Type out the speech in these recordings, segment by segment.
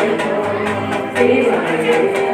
Thank you.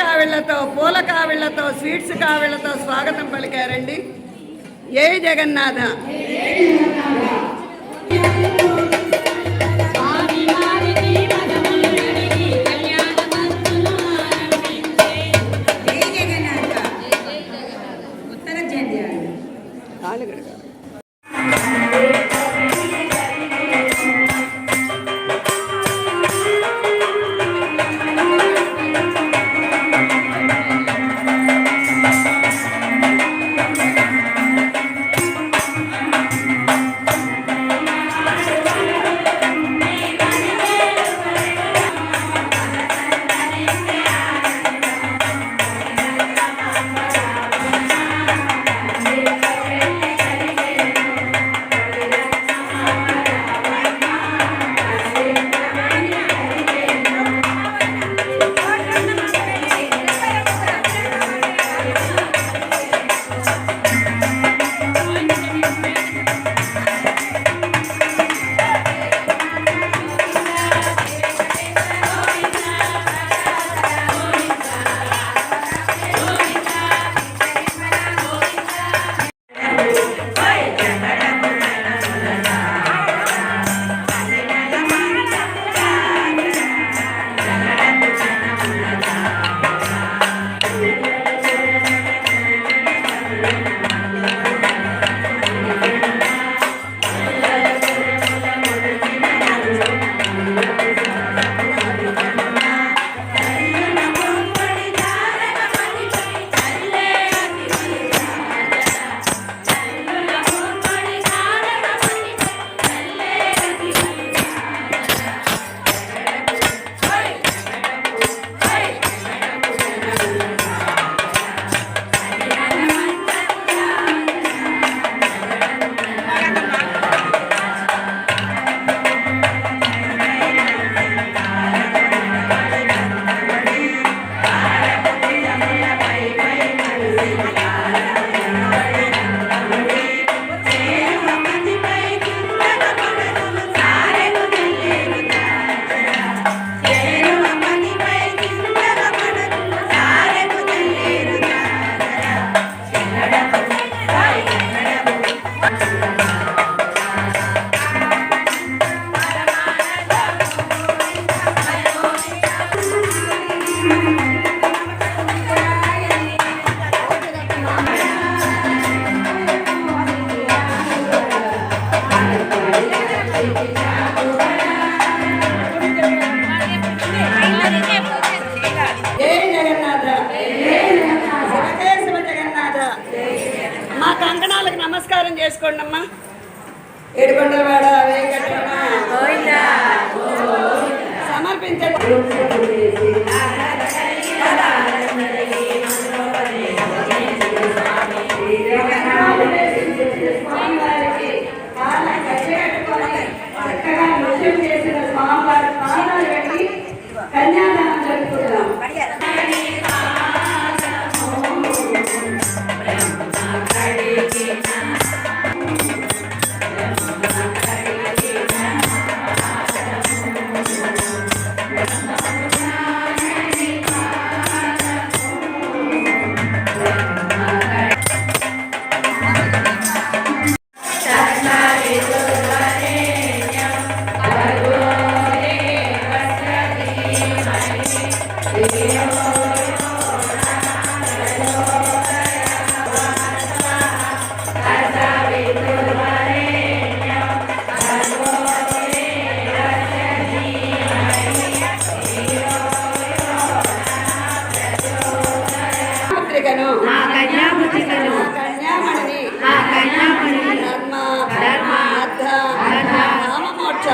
కావిళ్ళతో పూల కావిళ్ళతో sweets కావిళ్ళతో స్వాగతం పలికారండి. ఏ జగన్నాథ. చేసుకోండి అమ్మా. ఏడుకొండలవాడ వెంకటరమణ సమర్పించండి.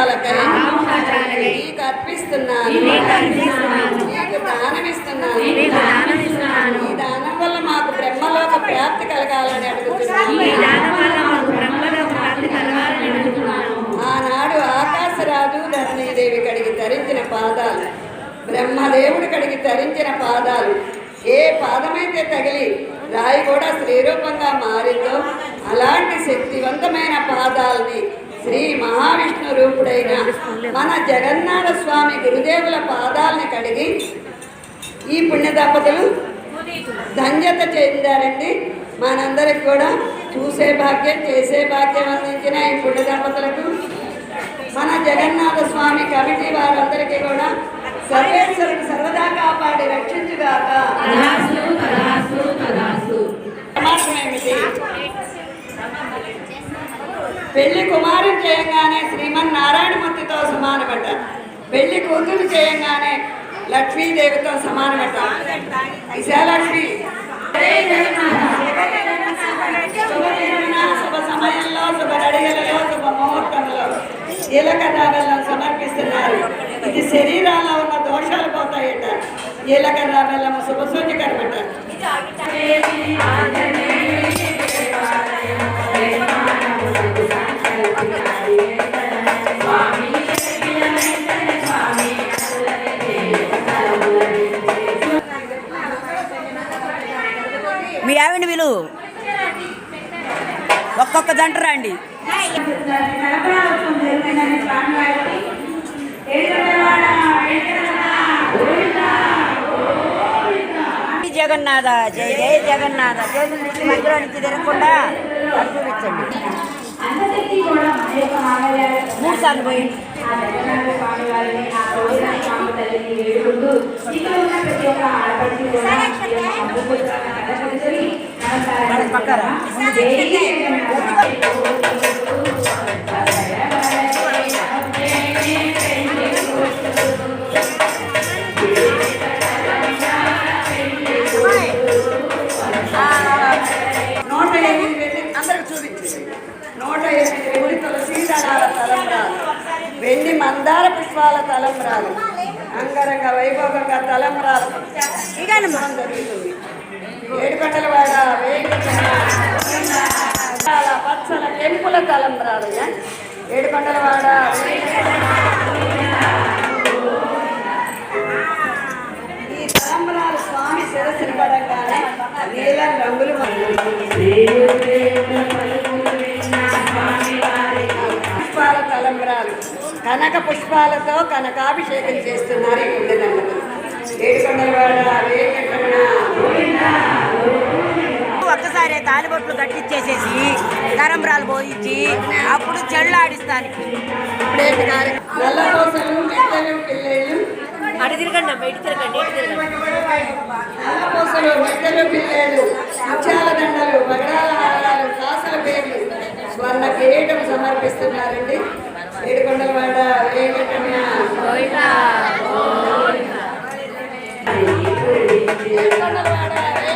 కామమోక్షాలకై నీకు అర్పిస్తున్నాను. నీకు దానమిస్తున్నాను. ఈ దానం వల్ల మాకు బ్రహ్మలోక ప్రాప్తి కలగాలని అడుగుతున్నాను. ఆనాడు ఆకాశరాజు ధరణీదేవి కడిగి ధరించిన పాదాలు బ్రహ్మదేవుడు కడిగి ధరించిన పాదాలు. ఏ పాదమైతే తగిలి రాయి కూడా శ్రీరూపంగా మారిందో అలాంటి శక్తివంతమైన పాదాలని శ్రీ మహావిష్ణు రూపుడైన మన జగన్నాథ స్వామి గురుదేవుల పాదాలను కడిగి ఈ పుణ్య దంపతులు ధన్యత చెందారండి. మనందరికి కూడా చూసే భాగ్యం చేసే భాగ్యం అందించిన ఈ పుణ్య దంపతులకు మన జగన్నాథ స్వామి కమిటీ వారందరికీ కూడా సర్వేశ్వరుడు సర్వదా కాపాడి రక్షించుగాక. పెళ్ళి కుమారుడు చేయంగానే శ్రీమన్ నారాయణమూర్తితో సమానమట పెళ్ళి కూతురు చేయంగానే లక్ష్మీదేవితో సమానమట విశాలక్ష్మి శుభ సమయంలో శుభ నడిగలలో శుభ ముహూర్తంలో జీలకర్ర సమర్పిస్తున్నారు. ఇది శరీరాల్లో ఉన్న దోషాలు పోతాయట. జీలకర్ర బెల్లం శుభ ఒక్కొక్క జంట రండి. జగన్నాథ జై జై జగన్నాథ. చేతులు నుంచి మధ్యలో నుంచి తిరగకుండా చూపించండి మూడు సార్లు పోయి వాళ్ళ పక్కరా వెండి మందార పుష్పాల తలంబ్రాలు అంగరంగ వైభవంగా తలంబ్రాలు ఇదనమా వేడుకొండల పచ్చల కెంపుల తలంబ్రాలు ఏ? ఏడుకొండలవాడ ఈ తలంబ్రాలు స్వామి శిరస్సుని పడంగానే నీలం రంగులు పుష్పాల తలంబ్రాలు. కనక పుష్పాలతో కనకాభిషేకం చేస్తున్నారు ఏడుకొండలవాడ వెంకటరమణ ఒక్కసారి తాలిబొట్లు కట్టించేసేసి తరంబ్రాలు పోయించి అప్పుడు చెళ్ళు ఆడిస్తాను పిల్లలు అటు తిరగండి అమ్మ ఇటు తిరగండి స్వర్ణ కిరీటం సమర్పిస్తున్నారండి ఏడుకొండలవాడ ఏడుకొండలవాడ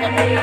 I'm be able.